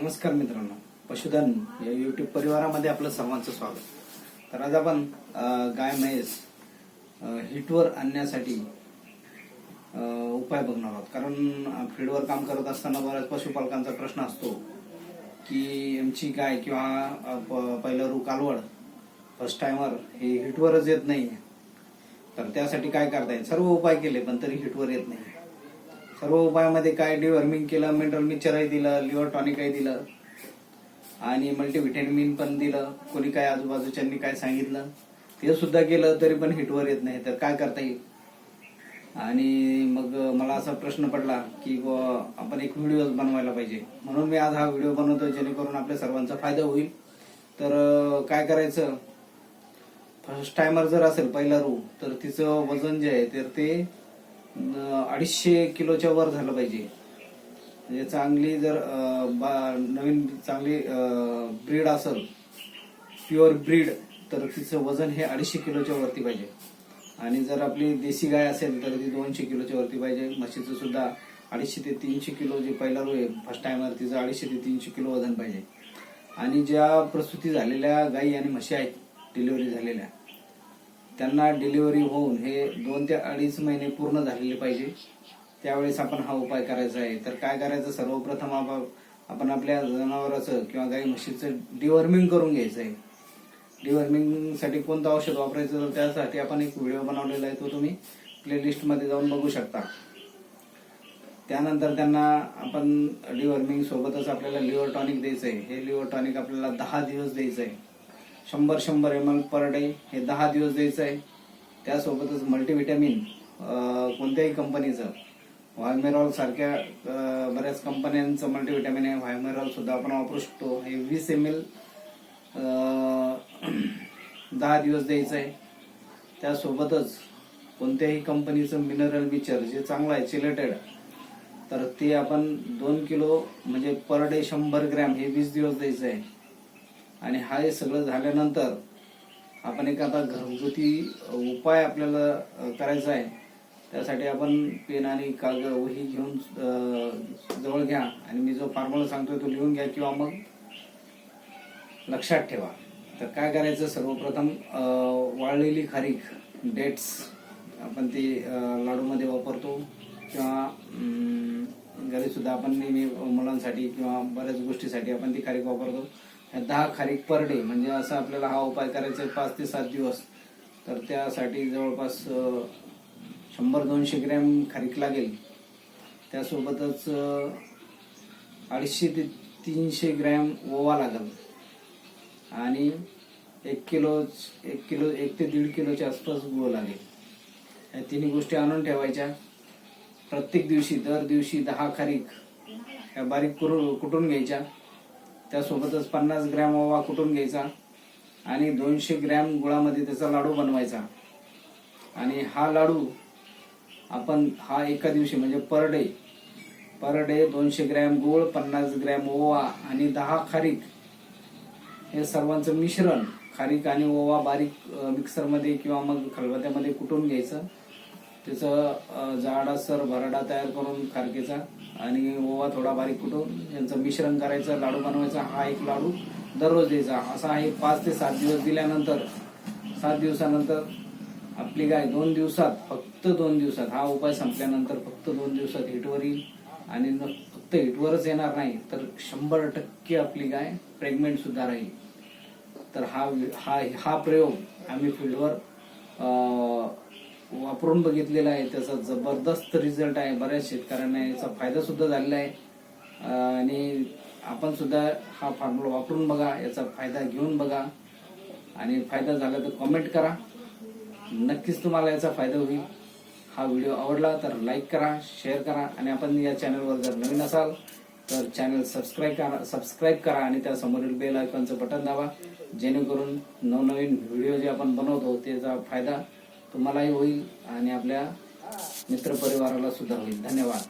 नमस्कार मित्रांनो. पशुधन या युट्यूब परिवारामध्ये आपलं सर्वांचं स्वागत. तर आज आपण गाय म्हैस हिटवर आणण्यासाठी उपाय बघणार आहोत. कारण फील्डवर काम करत असताना बऱ्याच पशुपालकांचा प्रश्न असतो की आमची गाय किंवा प- पहिलं रू कालवड फर्स्ट टायमर हे हिटवरच येत नाही तर त्यासाठी काय करता येईल? सर्व उपाय केले पण तरी हिटवर येत नाही सर्व उपायामध्ये काय डिवर्मिंग केलं मिनरल मिक्सरही दिलं लिव्हर टॉनिकही दिलं आणि मल्टीव्हिटॅमिन पण दिलं. कोणी काय आजूबाजूच्यांनी काय सांगितलं? ते सुद्धा केलं तरी पण हिटवर येत नाही. तर काय करता येईल? आणि मग मला असा प्रश्न पडला की बुवा आपण एक व्हिडिओ बनवायला पाहिजे. म्हणून मी आज हा व्हिडिओ बनवतो जेणेकरून आपल्या सर्वांचा फायदा होईल. तर काय करायचं? फर्स्ट टायमर जर असेल पहिला रू तर तिचं वजन जे आहे तर ते अडीचशे किलोच्या वर झालं पाहिजे. म्हणजे चांगली जर बा- नवीन चांगली ब्रीड असेल प्युअर ब्रीड तर तिचं वजन हे अडीचशे किलोच्या वरती पाहिजे. आणि जर आपली देशी गाय असेल तर ती दोनशे किलोच्या वरती पाहिजे. म्हशीचं सुद्धा अडीचशे ते तीनशे किलो जे पहिला रो आहे फर्स्ट टायमर तिचं अडीचशे ते तीनशे किलो वजन पाहिजे. आणि ज्या प्रसूती झालेल्या गायी आणि म्हशी आहेत डिलिव्हरी झालेल्या त्यांना डिलिव्हरी होऊन हे दोन ते अडीच महिने पूर्ण झालेले पाहिजे. त्यावेळेस आपण हा उपाय करायचा आहे. तर काय करायचं? सर्वप्रथम आपण आपण आपल्या जनावराचं किंवा गाई म्हशीचं डिवर्मिंग करून घ्यायचं आहे. डिवर्मिंगसाठी कोणतं औषध वापरायचं? तर त्यासाठी आपण एक व्हिडिओ बनवलेला आहे. तो तुम्ही प्लेलिस्टमध्ये जाऊन बघू शकता. त्यानंतर त्यांना आपण डिवर्मिंग सोबतच आपल्याला लिव्हर टॉनिक द्यायचं आहे. हे लिव्हर टॉनिक आपल्याला दहा दिवस द्यायचं आहे. शंभर शंभर एम एल पर डे हे दहा दिवस द्यायचं आहे. त्यासोबतच मल्टीव्हिटॅमिन कोणत्याही कंपनीचं व्हायमेरॉल सारख्या बऱ्याच कंपन्यांचं मल्टीव्हिटॅमिन आहे. व्हायमेरॉल सुद्धा आपण वापरू शकतो. हे वीस एम एल दहा दिवस द्यायचं आहे. त्यासोबतच कोणत्याही कंपनीचं मिनरल मिक्सर जे चांगलं आहे चिलेटेड तर ते आपण दोन किलो म्हणजे पर डे शंभर ग्रॅम हे वीस दिवस द्यायचं आहे. आणि हा हे सगळं झाल्यानंतर आपण एक आता घरगुती उपाय आपल्याला करायचा आहे. त्यासाठी आपण पेन आणि कागद वही घेऊन जवळ घ्या. आणि मी जो फॉर्म्युला सांगतोय तो लिहून घ्या किंवा मग लक्षात ठेवा. तर काय करायचं? सर्वप्रथम वाळलेली खारीक डेट्स आपण ती लाडूमध्ये वापरतो. किंवा घरीसुद्धा आपण नेहमी मुलांसाठी किंवा बऱ्याच गोष्टीसाठी आपण ती खारीक वापरतो. दहा खारीक पर डे म्हणजे असं आपल्याला हा उपाय करायचा आहे पाच ते सात दिवस. तर त्यासाठी जवळपास शंभर दोनशे ग्रॅम खारीक लागेल. त्यासोबतच अडीचशे ते तीनशे ग्रॅम ओवा लागेल. आणि एक किलो एक किलो एक ते दीड किलोच्या आसपास गुळ लागेल. या तिन्ही गोष्टी आणून ठेवायच्या. प्रत्येक दिवशी दर दिवशी दहा खारीक ह्या बारीक करून कुटून घ्यायच्या. त्यासोबतच पन्नास ग्रॅम ओवा कुटून घ्यायचा? आणि दोनशे ग्रॅम गुळामध्ये त्याचा लाडू बनवायचा. आणि हा लाडू आपण हा एका दिवशी म्हणजे पर डे पर डे दोनशे ग्रॅम गुळ पन्नास ग्रॅम ओवा आणि दहा खारीक. हे सर्वांचं मिश्रण खारीक आणि ओवा बारीक मिक्सरमध्ये किंवा मग खलबत्यामध्ये कुटून घ्यायचं? त्याचं जाडासर भरडा तयार करून खारकेचा. आणि ओवा थोडा बारीक कुटून यांचं मिश्रण करायचं लाडू बनवायचा हा एक लाडू दररोज द्यायचा. असा आहे पाच ते सात दिवस दिल्यानंतर सात दिवसानंतर आपली गाय दोन दिवसात फक्त दोन दिवसात हा उपाय संपल्यानंतर फक्त दोन दिवसात हिटवर येईल. आणि न- फक्त हिटवरच येणार नाही तर शंभर टक्के आपली गाय प्रेग्नेंट सुद्धा राहील. तर हा हा हा प्रयोग आम्ही फील्डवर वापरून बघितलेला आहे. त्याचा जबरदस्त रिझल्ट आहे. बऱ्याच शेतकऱ्यांना याचा फायदा सुद्धा झालेला आहे. आणि आपण सुद्धा हा फॉर्म्युला वापरून बघा. याचा फायदा घेऊन बघा. आणि फायदा झाला तर कमेंट करा. नक्कीच तुम्हाला याचा फायदा होईल. हा व्हिडिओ आवडला तर लाईक करा शेअर करा. आणि आपण या चॅनलवर जर नवीन असाल तर चॅनल सबस्क्राईब करा सबस्क्राईब करा आणि त्या समोरील बेल आयकॉनचं बटन दाबा. जेणेकरून नवनवीन व्हिडिओ जे आपण बनवतो त्याचा फायदा तुम्हालाही होईल आणि आपल्या मित्रपरिवाराला सुद्धा होईल. धन्यवाद.